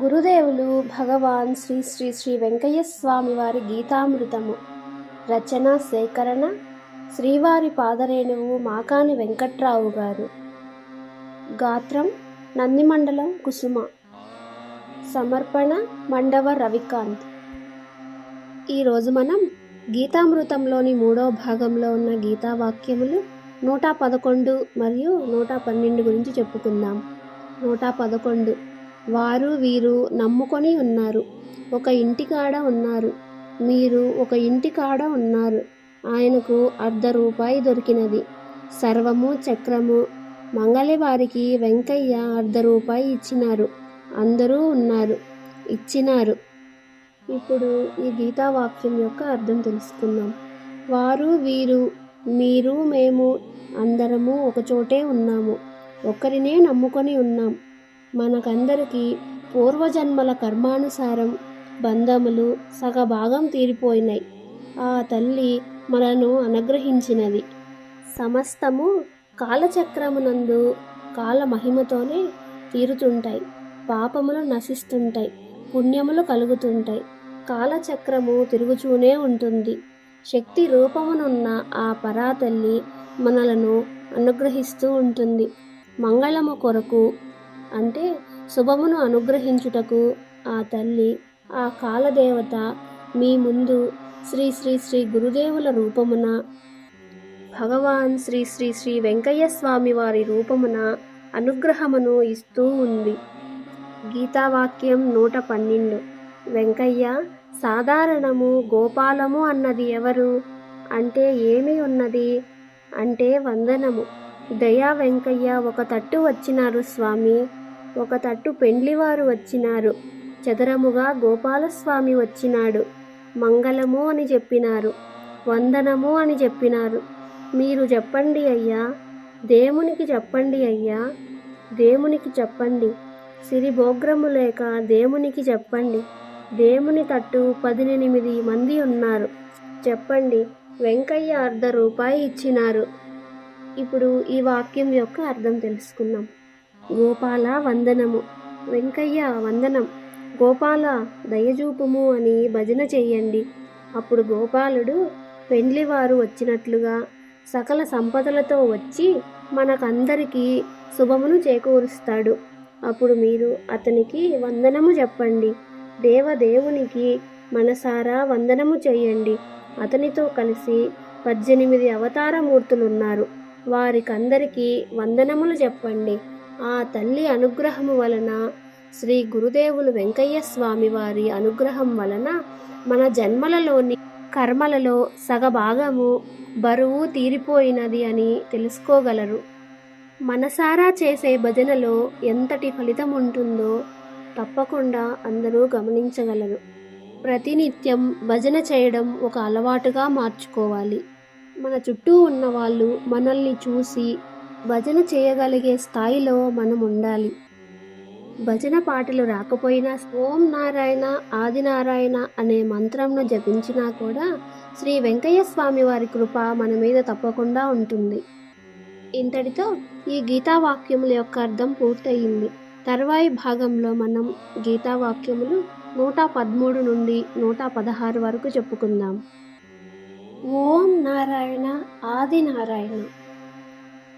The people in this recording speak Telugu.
గురుదేవులు భగవాన్ శ్రీ శ్రీ శ్రీ వెంకయ్య స్వామి వారి గీతామృతము. రచన సేకరణ శ్రీవారి పాదరేణువు మాకాని వెంకట్రావు గారు. గాత్రం నందిమండలం కుసుమ. సమర్పణ మండవ రవికాంత్. ఈరోజు మనం గీతామృతంలోని మూడో భాగంలో ఉన్న గీతావాక్యములు నూట పదకొండు మరియు నూట పన్నెండు గురించి చెప్పుకుందాం. నూట పదకొండు వారు వీరు నమ్ముకొని ఉన్నారు. ఒక ఇంటికాడ ఉన్నారు. మీరు ఒక ఇంటికాడ ఉన్నారు. ఆయనకు అర్ధ రూపాయి దొరికినది. సర్వము చక్రము మంగళి వారికి వెంకయ్య అర్ధ రూపాయి ఇచ్చినారు. అందరూ ఉన్నారు. ఇచ్చినారు. ఇప్పుడు ఈ గీతావాక్యం యొక్క అర్థం తెలుసుకుందాం. వారు వీరు మీరు మేము అందరము ఒకచోటే ఉన్నాము. ఒకరినే నమ్ముకొని ఉన్నాం. మనకందరికీ పూర్వజన్మల కర్మానుసారం బంధములు సగభాగం తీరిపోయినాయి ఆ తల్లి మనను అనుగ్రహించినది. సమస్తము కాలచక్రమునందు కాల మహిమతోనే తీరుతుంటాయి. పాపములు నశిస్తుంటాయి. పుణ్యములు కలుగుతుంటాయి. కాలచక్రము తిరుగుచూనే ఉంటుంది. శక్తి రూపమునున్న ఆ పరాతల్లి మనలను అనుగ్రహిస్తూ ఉంటుంది. మంగళము కొరకు అంటే శుభమును అనుగ్రహించుటకు ఆ తల్లి ఆ కాలదేవత మీ ముందు శ్రీ శ్రీ శ్రీ గురుదేవుల రూపమున భగవాన్ శ్రీ శ్రీ శ్రీ వెంకయ్య స్వామి వారి రూపమున అనుగ్రహమును ఇస్తూ ఉంది. గీతావాక్యం నూట పన్నెండు. వెంకయ్య సాధారణము గోపాలము అన్నది ఎవరు? అంటే ఏమి ఉన్నది? అంటే వందనము. దయా వెంకయ్య ఒక తట్టు వచ్చినారు స్వామి. ఒక తట్టు పెండ్లివారు వచ్చినారు. చదరముగా గోపాలస్వామి వచ్చినాడు. మంగళము అని చెప్పినారు. వందనము అని చెప్పినారు. మీరు చెప్పండి అయ్యా. దేవునికి చెప్పండి అయ్యా. దేవునికి చెప్పండి. సిరిభోగ్రము లేక దేవునికి చెప్పండి. దేవుని తట్టు పదినెనిమిది మంది ఉన్నారు. చెప్పండి. వెంకయ్య అర్ధ రూపాయి ఇచ్చినారు. ఇప్పుడు ఈ వాక్యం యొక్క అర్థం తెలుసుకుందాం. గోపాల వందనము. వెంకయ్య వందనం. గోపాల దయచూపుము అని భజన చెయ్యండి. అప్పుడు గోపాలుడు పెండ్లివారు వచ్చినట్లుగా సకల సంపదలతో వచ్చి మనకందరికీ శుభమును చేకూరుస్తాడు. అప్పుడు మీరు అతనికి వందనము చెప్పండి. దేవదేవునికి మనసారా వందనము చేయండి అతనితో కలిసి పద్దెనిమిది అవతారమూర్తులున్నారు. వారికందరికీ వందనములు చెప్పండి. ఆ తల్లి అనుగ్రహము వలన శ్రీ గురుదేవులు వెంకయ్య స్వామి వారి అనుగ్రహం వలన మన జన్మలలోని కర్మలలో సగభాగము బరువు తీరిపోయినది అని తెలుసుకోగలరు. మనసారా చేసే భజనలో ఎంతటి ఫలితం ఉంటుందో తప్పకుండా అందరూ గమనించగలరు. ప్రతినిత్యం భజన చేయడం ఒక అలవాటుగా మార్చుకోవాలి. మన చుట్టూ ఉన్న వాళ్ళు మనల్ని చూసి భజన చేయగలిగే స్థాయిలో మనం ఉండాలి భజన పాటలు రాకపోయినా ఓం నారాయణ ఆదినారాయణ అనే మంత్రంను జపించినా కూడా శ్రీ వెంకయ్య స్వామి వారి కృప మన మీద తప్పకుండా ఉంటుంది. ఇంతటితో ఈ గీతావాక్యముల యొక్క అర్థం పూర్తయింది. తర్వాయి భాగంలో మనం గీతావాక్యములు నూట పదమూడు నుండి నూట పదహారు వరకు చెప్పుకుందాం. ఓం నారాయణ ఆది నారాయణ